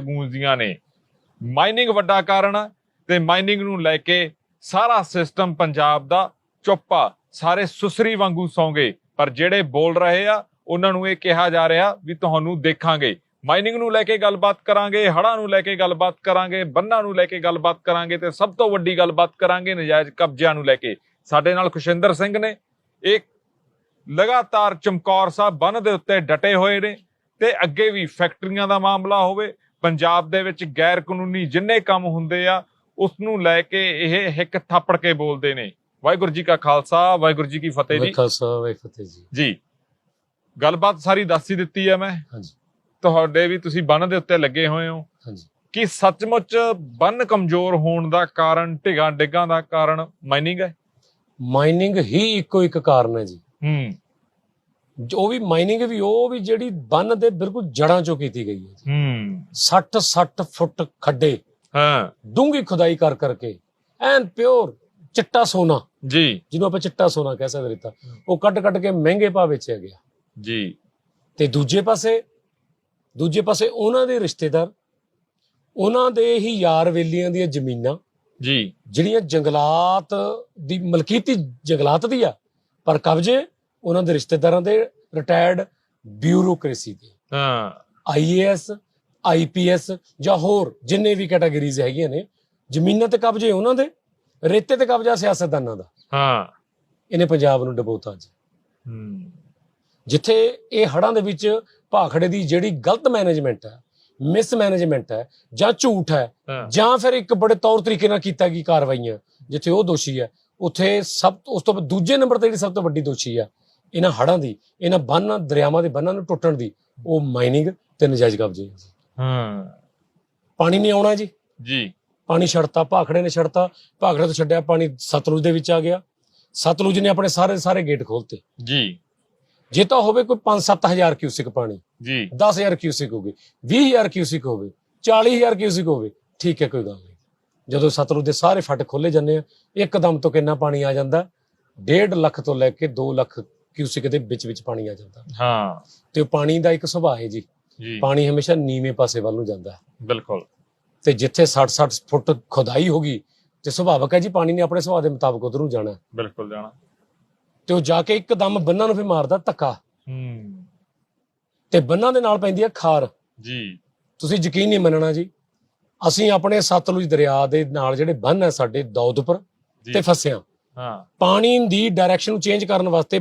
ਗੂੰਜਦੀਆਂ ਨੇ। ਮਾਈਨਿੰਗ ਵੱਡਾ ਕਾਰਨ ਆ ਤੇ ਮਾਈਨਿੰਗ ਨੂੰ ਲੈ ਕੇ ਸਾਰਾ ਸਿਸਟਮ ਪੰਜਾਬ ਦਾ ਚੁੱਪ ਸਾਰੇ ਸੁਸਰੀ ਵਾਂਗੂ ਸੌਂਗੇ। ਪਰ ਜਿਹੜੇ ਬੋਲ ਰਹੇ ਆ, ਉਹਨਾਂ ਨੂੰ ਇਹ ਕਿਹਾ ਜਾ ਰਿਹਾ ਵੀ ਤੁਹਾਨੂੰ ਦੇਖਾਂਗੇ। ਮਾਈਨਿੰਗ ਨੂੰ ਲੈ ਕੇ ਗੱਲਬਾਤ ਕਰਾਂਗੇ, ਹੜ੍ਹਾਂ ਨੂੰ ਲੈ ਕੇ ਗੱਲਬਾਤ ਕਰਾਂਗੇ, ਬੰਨਾਂ ਨੂੰ ਲੈ ਕੇ ਗੱਲਬਾਤ ਕਰਾਂਗੇ ਤੇ ਸਭ ਤੋਂ ਵੱਡੀ ਗੱਲਬਾਤ ਕਰਾਂਗੇ ਨਜਾਇਜ਼ ਕਬਜ਼ਿਆਂ ਨੂੰ ਲੈ ਕੇ। ਸਾਡੇ ਨਾਲ ਖੁਸ਼ਿੰਦਰ ਸਿੰਘ ਨੇ ਇਹ ਲਗਾਤਾਰ ਚਮਕੌਰ ਸਾਹਿਬ ਬੰਨ ਦੇ ਉੱਤੇ ਡਟੇ ਹੋਏ ਨੇ ਤੇ ਅੱਗੇ ਵੀ ਫੈਕਟਰੀਆਂ ਦਾ ਮਾਮਲਾ ਹੋਵੇ ਪੰਜਾਬ ਦੇ ਵਿੱਚ ਗੈਰ ਕਾਨੂੰਨੀ ਜਿੰਨੇ ਕੰਮ ਹੁੰਦੇ ਆ ਉਸ ਨੂੰ ਲੈ ਕੇ ਇਹ ਹਿੱਕ ਥਾਪੜ ਕੇ ਬੋਲਦੇ ਨੇ। ਵਾਹਿਗੁਰੂ ਜੀ ਕਾ ਖਾਲਸਾ ਵਾਹਿਗੁਰੂ ਜੀ ਕੀ ਫਤਿਹ ਜੀ। ਖਾਲਸਾ ਵਾਹਿ ਫਤਿਹ ਜੀ। ਜੀ। ਗੱਲਬਾਤ ਸਾਰੀ ਦੱਸ ਹੀ ਦਿੱਤੀ ਆ ਮੈਂ। ਹਾਂਜੀ। ਤੁਹਾਡੇ ਵੀ ਤੁਸੀਂ ਬੰਨ ਦੇ ਉੱਤੇ ਲੱਗੇ ਹੋਏ ਹੋ। ਹਾਂਜੀ। ਕਿ ਸੱਚਮੁੱਚ ਬੰਨ ਕਮਜ਼ੋਰ ਹੋਣ ਦਾ ਕਾਰਨ ਢਿਗਾ ਡਿੱਗਾਂ ਦਾ ਕਾਰਨ ਮਾਈਨਿੰਗ ਹੈ? ਮਾਈਨਿੰਗ ਹੀ ਇੱਕੋ ਇੱਕ ਕਾਰਨ ਹੈ ਜੀ। ਹੂੰ। ਜੋ ਵੀ ਮਾਈਨਿੰਗ ਵੀ ਉਹ ਵੀ ਜਿਹੜੀ ਬੰਨ ਦੇ ਬਿਲਕੁਲ ਜੜਾਂ ਚੋਂ ਕੀਤੀ ਗਈ ਹੈ ਹੂੰ। 60 60 ਫੁੱਟ ਖੱਡੇ। ਹਾਂ। ਡੂੰਗੀ ਖੁਦਾਈ ਕਰ ਕਰਕੇ। ਐਨ ਪਿਓਰ ਚਿੱਟਾ ਸੋਨਾ। ਜੀ। ਜਿਹਨੂੰ ਆਪਾਂ ਚਿੱਟਾ ਸੋਨਾ ਕਹਿ ਸਕਦੇ ਰੇਤਾ ਉਹ ਕੱਟ ਕੱਟ ਕੇ ਮਹਿੰਗੇ ਭਾਅ ਵੇਚਿਆ ਗਿਆ। ਜੀ। ਤੇ ਦੂਜੇ ਪਾਸੇ ਦੂਜੇ ਪਾਸੇ ਉਹਨਾਂ ਦੇ ਰਿਸ਼ਤੇਦਾਰ ਉਹਨਾਂ ਦੇ ਹੀ ਯਾਰ ਵੇਲੀਆਂ ਦੀਆਂ ਜ਼ਮੀਨਾਂ। ਜੀ। ਜਿਹੜੀਆਂ ਜੰਗਲਾਤ ਦੀ ਮਲਕੀਤੀ ਜੰਗਲਾਤ ਦੀ ਆ। ਪਰ ਕਬਜ਼ੇ ਉਹਨਾਂ ਦੇ ਰਿਸ਼ਤੇਦਾਰਾਂ ਦੇ ਰਿਟਾਇਰਡ ਬਿਊਰੋਕ੍ਰੇਸੀ ਦੇ। ਹਾਂ। ਆਈਏਐਸ ਆਈਪੀਐਸ ਜਾਂ ਹੋਰ ਜਿੰਨੇ ਵੀ ਕੈਟਾਗਰੀਜ਼ ਹੈਗੀਆਂ ਨੇ ਜ਼ਮੀਨਾਂ ਤੇ ਕਬਜ਼ੇ ਉਹਨਾਂ ਦੇ ਰੇਤੇ ਤੇ ਕਬਜ਼ਾ ਸਿਆਸਤਦਾਨਾਂ ਦਾ। ਹਾਂ। ਇਹਨੇ ਪੰਜਾਬ ਨੂੰ ਡਬੋਤਾ ਅੱਜ। ਹੂੰ। ਜਿੱਥੇ ਇਹ ਹੜਾਂ ਦੇ ਵਿੱਚ ਭਾਖੜੇ ਦੀ ਜਿਹੜੀ ਗਲਤ ਮੈਨੇਜਮੈਂਟ ਹੈ ਮਿਸ ਮੈਨੇਜਮੈਂਟ ਹੈ ਜਾਂ ਝੂਠ ਹੈ ਹਾਂ। ਜਾਂ ਫਿਰ ਇੱਕ ਬੜੇ ਤੌਰ ਤਰੀਕੇ ਨਾਲ ਕੀਤਾ ਗਈ ਕਾਰਵਾਈਆਂ ਜਿੱਥੇ ਉਹ ਦੋਸ਼ੀ ਹੈ ਉੱਥੇ ਸਭ ਉਸ ਤੋਂ ਬਾਅਦ ਦੂਜੇ ਨੰਬਰ ਤੇ ਜਿਹੜੀ ਸਭ ਤੋਂ ਵੱਡੀ ਦੋਸ਼ੀ ਆ ਇਹਨਾਂ ਹੜਾਂ ਦੀ ਇਹਨਾਂ ਬੰਨਾਂ ਦਰਿਆਵਾਂ ਦੇ ਬੰਨਾਂ ਨੂੰ ਟੁੱਟਣ ਦੀ ਉਹ ਮਾਈਨਿੰਗ ਤੇ ਨਜਾਇਜ਼ ਕਬਜ਼ੇ ਹੈ। ਹਾਂ। ਪਾਣੀ ਨਹੀਂ ਆਉਣਾ ਜੀ। ਜੀ। ਪਾਣੀ ਛੱਡਤਾ ਭਾਖੜੇ ਨੇ ਛੱਡਤਾ ਭਾਖੜੇ ਤੋਂ ਛੱਡਿਆ ਪਾਣੀ ਸਤਲੁਜ ਦੇ ਵਿੱਚ ਆ ਗਿਆ। ਸਤਲੁਜ ਨੇ ਆਪਣੇ ਸਾਰੇ ਸਾਰੇ ਗੇਟ ਖੋਲਤੇ। ਜੀ। ਜੇ ਤਾਂ ਹੋਵੇ ਕੋਈ 5-7000 ਕਿਊਸਿਕ ਪਾਣੀ ਜੀ। 10000 ਕਿਊਸਿਕ ਹੋਵੇ 20000 ਕਿਊਸਿਕ ਹੋਵੇ 40000 ਕਿਊਸਿਕ ਹੋਵੇ ਠੀਕ ਹੈ ਕੋਈ ਗੱਲ ਨਹੀਂ। ਜਦੋਂ ਸਤਲੁਜ ਦੇ ਸਾਰੇ ਫੱਟ ਖੋਲੇ ਜਾਂਦੇ ਆ ਇੱਕਦਮ ਤੋਂ ਕਿੰਨਾ ਪਾਣੀ ਆ ਜਾਂਦਾ? 1.5 ਲੱਖ ਤੋਂ ਲੈ ਕੇ 2 ਲੱਖ ਕਿਊਸਿਕ ਦੇ ਵਿੱਚ ਵਿੱਚ ਪਾਣੀ ਆ ਜਾਂਦਾ। ਹਾਂ। ਤੇ ਉਹ ਪਾਣੀ ਦਾ ਇੱਕ ਸੁਭਾਅ ਹੈ ਜੀ। ਜੀ। ਪਾਣੀ ਹਮੇਸ਼ਾ ਨੀਵੇਂ ਪਾਸੇ ਵੱਲ ਨੂੰ ਜਾਂਦਾ ਹੈ। ਬਿਲਕੁਲ। ਤੇ ਜਿੱਥੇ 60-60 ਫੁੱਟ ਖੁਦਾਈ ਹੋਗੀ ਤੇ ਸੁਭਾਵਕ ਹੈ ਜੀ ਪਾਣੀ ਨੇ ਆਪਣੇ ਸੁਭਾਅ ਦੇ ਮੁਤਾਬਕ ਉਧਰ ਨੂੰ ਜਾਣਾ ਹੈ। ਬਿਲਕੁਲ ਜਾਣਾ। ਤੇ ਉਹ ਜਾ ਕੇ ਇੱਕਦਮ ਬੰਨਾਂ ਨੂੰ ਫਿਰ ਮਾਰਦਾ ਧੱਕਾ। ਹੂੰ। ਤੇ ਬੰਨਾਂ ਦੇ ਨਾਲ ਪੈਂਦੀ ਹੈ ਖਾਰ। ਜੀ। ਤੁਸੀਂ ਯਕੀਨ ਨਹੀਂ ਮੰਨਣਾ ਜੀ ਅਸੀਂ ਆਪਣੇ ਸਤਲੁਜ ਦਰਿਆ ਦੇ ਨਾਲ ਜਿਹੜੇ ਬੰਨ ਹੈ ਸਾਡੇ ਦੌਦਪੁਰ ਤੇ ਫਸਿਆ ਹਾਂ। ਪਾਣੀ ਦੀ ਡਾਇਰੈਕਸ਼ਨ ਨੂੰ ਚੇਂਜ ਕਰਨ ਵਾਸਤੇ